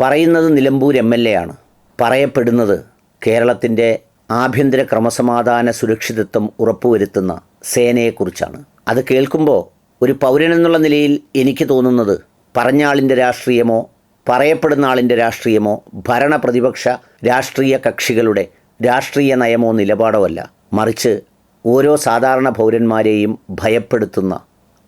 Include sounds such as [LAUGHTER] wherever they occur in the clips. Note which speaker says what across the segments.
Speaker 1: പറയുന്നത് Nilambur M L A ആണ്. പറയപ്പെടുന്നത് കേരളത്തിന്റെ ആഭ്യന്തര ക്രമസമാധാന സുരക്ഷിതത്വം ഉറപ്പുവരുത്തുന്ന സേനയെക്കുറിച്ചാണ്. അത് കേൾക്കുമ്പോൾ ഒരു പൗരനെന്നുള്ള നിലയിൽ എനിക്ക് തോന്നുന്നത് പറഞ്ഞ ആളിന്റെ രാഷ്ട്രീയമോ പറയപ്പെടുന്ന ആളിന്റെ രാഷ്ട്രീയമോ ഭരണ പ്രതിപക്ഷ രാഷ്ട്രീയ കക്ഷികളുടെ രാഷ്ട്രീയ നയമോ നിലപാടോ അല്ല. മറിച്ച് ഓരോ സാധാരണ പൗരന്മാരെയും ഭയപ്പെടുത്തുന്ന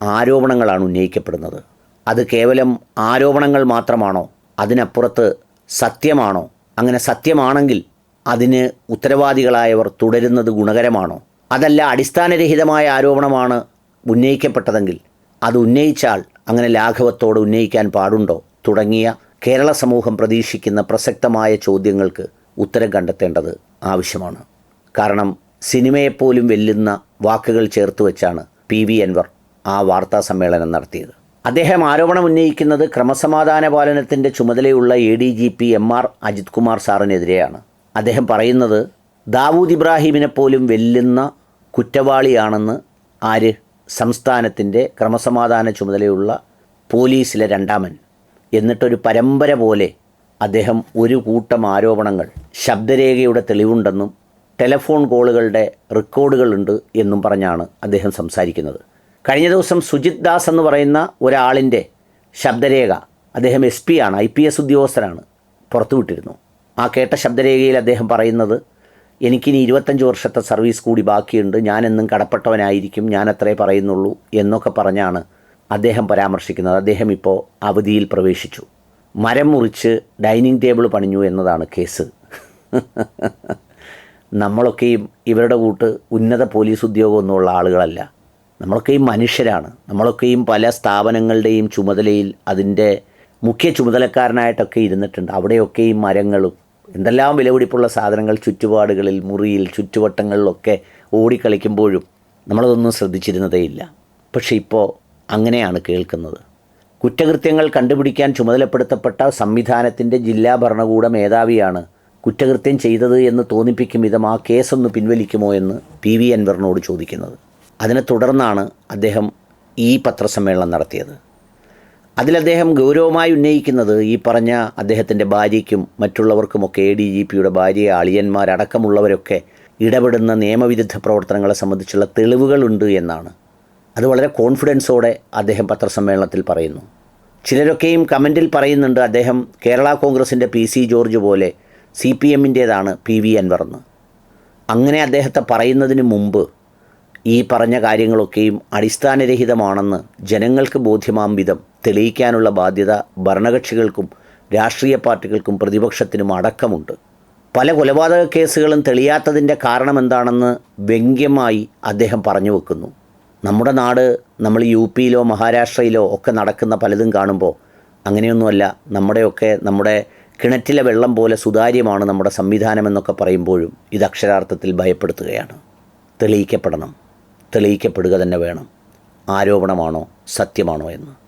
Speaker 1: ആരോപണങ്ങളാണ് ഉന്നയിക്കപ്പെടുന്നത്. അത് കേവലം ആരോപണങ്ങൾ മാത്രമാണോ അതിനപ്പുറത്ത് സത്യമാണോ? അങ്ങനെ സത്യമാണെങ്കിൽ അതിന് ഉത്തരവാദികളായവർ തുടരുന്നത് ഗുണകരമാണോ? അതല്ല അടിസ്ഥാനരഹിതമായ ആരോപണമാണ് ഉന്നയിക്കപ്പെട്ടതെങ്കിൽ അത് ഉന്നയിച്ചാൽ അങ്ങനെ ലാഘവത്തോടെ ഉന്നയിക്കാൻ പാടുണ്ടോ? തുടങ്ങിയ കേരള സമൂഹം പ്രതീക്ഷിക്കുന്ന പ്രസക്തമായ ചോദ്യങ്ങൾക്ക് ഉത്തരം കണ്ടെത്തേണ്ടത് ആവശ്യമാണ്. കാരണം സിനിമയെപ്പോലും വെല്ലുന്ന വാക്കുകൾ ചേർത്ത് വെച്ചാണ് പി വി അൻവർ ആ വാർത്താ സമ്മേളനം നടത്തിയത്. അദ്ദേഹം ആരോപണം ഉന്നയിക്കുന്നത് ക്രമസമാധാന പാലനത്തിന്റെ ചുമതലയുള്ള A D G P M R Ajith Kumar സാറിനെതിരെയാണ്. അദ്ദേഹം പറയുന്നത് ദാവൂദ് ഇബ്രാഹിമിനെ പോലും വെല്ലുന്ന കുറ്റവാളിയാണെന്ന് ആര്? സംസ്ഥാനത്തിന്റെ ക്രമസമാധാന ചുമതലയുള്ള പോലീസിലെ രണ്ടാമൻ. എന്നിട്ടൊരു പരമ്പര പോലെ അദ്ദേഹം ഒരു കൂട്ടം ആരോപണങ്ങൾ ശബ്ദരേഖയുടെ തെളിവുണ്ടെന്നും ടെലഫോൺ കോളുകളുടെ റെക്കോർഡുകളുണ്ട് എന്നും പറഞ്ഞാണ് അദ്ദേഹം സംസാരിക്കുന്നത്. കഴിഞ്ഞ ദിവസം സുജിത് ദാസ് എന്ന് പറയുന്ന ഒരാളിന്റെ ശബ്ദരേഖ അദ്ദേഹം എസ് പി ആണ് ഐ പി എസ് ഉദ്യോഗസ്ഥനാണ് പുറത്തുവിട്ടിരുന്നു ആ കേട്ട ശബ്ദരേഖയിൽ അദ്ദേഹം പറയുന്നത് എനിക്കിനി ഇരുപത്തഞ്ച് വർഷത്തെ സർവീസ് കൂടി ബാക്കിയുണ്ട് ഞാനെന്നും കടപ്പെട്ടവനായിരിക്കും ഞാൻ അത്രേ പറയുന്നുള്ളൂ എന്നൊക്കെ പറഞ്ഞാണ് അദ്ദേഹം പരാമർശിക്കുന്നത്. അദ്ദേഹം ഇപ്പോൾ അവധിയിൽ പ്രവേശിച്ചു. മരം മുറിച്ച് ഡൈനിങ് ടേബിൾ പണിഞ്ഞു എന്നതാണ് കേസ്. [LAUGHS] നമ്മളൊക്കെയും ഇവരുടെ കൂട്ട് ഉന്നത പോലീസ് ഉദ്യോഗമൊന്നുമുള്ള ആളുകളല്ല. നമ്മളൊക്കെയും മനുഷ്യരാണ്. നമ്മളൊക്കെയും പല സ്ഥാപനങ്ങളുടെയും ചുമതലയിൽ അതിന്റെ മുഖ്യ ചുമതലക്കാരനായിട്ടൊക്കെ ഇരുന്നിട്ടുണ്ട്. അവിടെയൊക്കെയും മരങ്ങളും എന്തെല്ലാം വിലപിടിപ്പുള്ള സാധനങ്ങൾ ചുറ്റുപാടുകളിൽ മുറിയിൽ ചുറ്റുവട്ടങ്ങളിലൊക്കെ ഓടിക്കളിക്കുമ്പോഴും നമ്മളതൊന്നും ശ്രദ്ധിച്ചിരുന്നതേയില്ല പക്ഷേ ഇപ്പോൾ അങ്ങനെയാണ് കേൾക്കുന്നത്. കുറ്റകൃത്യങ്ങൾ കണ്ടുപിടിക്കാൻ ചുമതലപ്പെടുത്തപ്പെട്ട സംവിധാനത്തിന്റെ ജില്ലാ ഭരണകൂട മേധാവിയാണ് കുറ്റകൃത്യം ചെയ്തത് എന്ന് തോന്നിപ്പിക്കും വിധം ആ കേസൊന്ന് പിൻവലിക്കുമോ എന്ന് പി വി അൻവറിനോട് ചോദിക്കുന്നത്. അതിനെ തുടർന്നാണ് അദ്ദേഹം ഈ പത്രസമ്മേളനം നടത്തിയത്. അതിൽ അദ്ദേഹം ഗൗരവമായി ഉന്നയിക്കുന്നത് ഈ പറഞ്ഞ അദ്ദേഹത്തിന്റെ ഭാര്യയ്ക്കും മറ്റുള്ളവർക്കുമൊക്കെ എ ഡി ജി പിയുടെ ഭാര്യ അളിയന്മാരടക്കമുള്ളവരൊക്കെ ഇടപെടുന്ന നിയമവിരുദ്ധ പ്രവർത്തനങ്ങളെ സംബന്ധിച്ചുള്ള തെളിവുകളുണ്ട് എന്നാണ്. അത് വളരെ കോൺഫിഡൻസോടെ അദ്ദേഹം പത്രസമ്മേളനത്തിൽ പറയുന്നു. ചിലരൊക്കെയും കമന്റിൽ പറയുന്നുണ്ട് അദ്ദേഹം കേരള കോൺഗ്രസിന്റെ പി സി ജോർജ് പോലെ സി പി എമ്മിന്റേതാണ് പി വി അൻവർ എന്ന്. അങ്ങനെ അദ്ദേഹത്തെ പറയുന്നതിന് മുമ്പ് ഈ പറഞ്ഞ കാര്യങ്ങളൊക്കെയും അടിസ്ഥാനരഹിതമാണെന്ന് ജനങ്ങൾക്ക് ബോധ്യമാം വിധം തെളിയിക്കാനുള്ള ബാധ്യത ഭരണകക്ഷികൾക്കും രാഷ്ട്രീയ പാർട്ടികൾക്കും പ്രതിപക്ഷത്തിനും അടക്കമുണ്ട്. പല കൊലപാതക കേസുകളും തെളിയാത്തതിന്റെ കാരണമെന്താണെന്ന് വ്യംഗ്യമായി അദ്ദേഹം പറഞ്ഞു വെക്കുന്നു. നമ്മുടെ നാട് നമ്മൾ യു പിയിലോ മഹാരാഷ്ട്രയിലോ ഒക്കെ നടക്കുന്ന പലതും കാണുമ്പോൾ അങ്ങനെയൊന്നുമല്ല നമ്മുടെയൊക്കെ നമ്മുടെ കിണറ്റിലെ വെള്ളം പോലെ സുതാര്യമാണ് നമ്മുടെ സംവിധാനമെന്നൊക്കെ പറയുമ്പോഴും ഇത് അക്ഷരാർത്ഥത്തിൽ ഭയപ്പെടുത്തുകയാണ്. തെളിയിക്കപ്പെടണം. തെളിയിക്കപ്പെടുക തന്നെ വേണം. ആരോപണമാണോ സത്യമാണോ എന്ന്?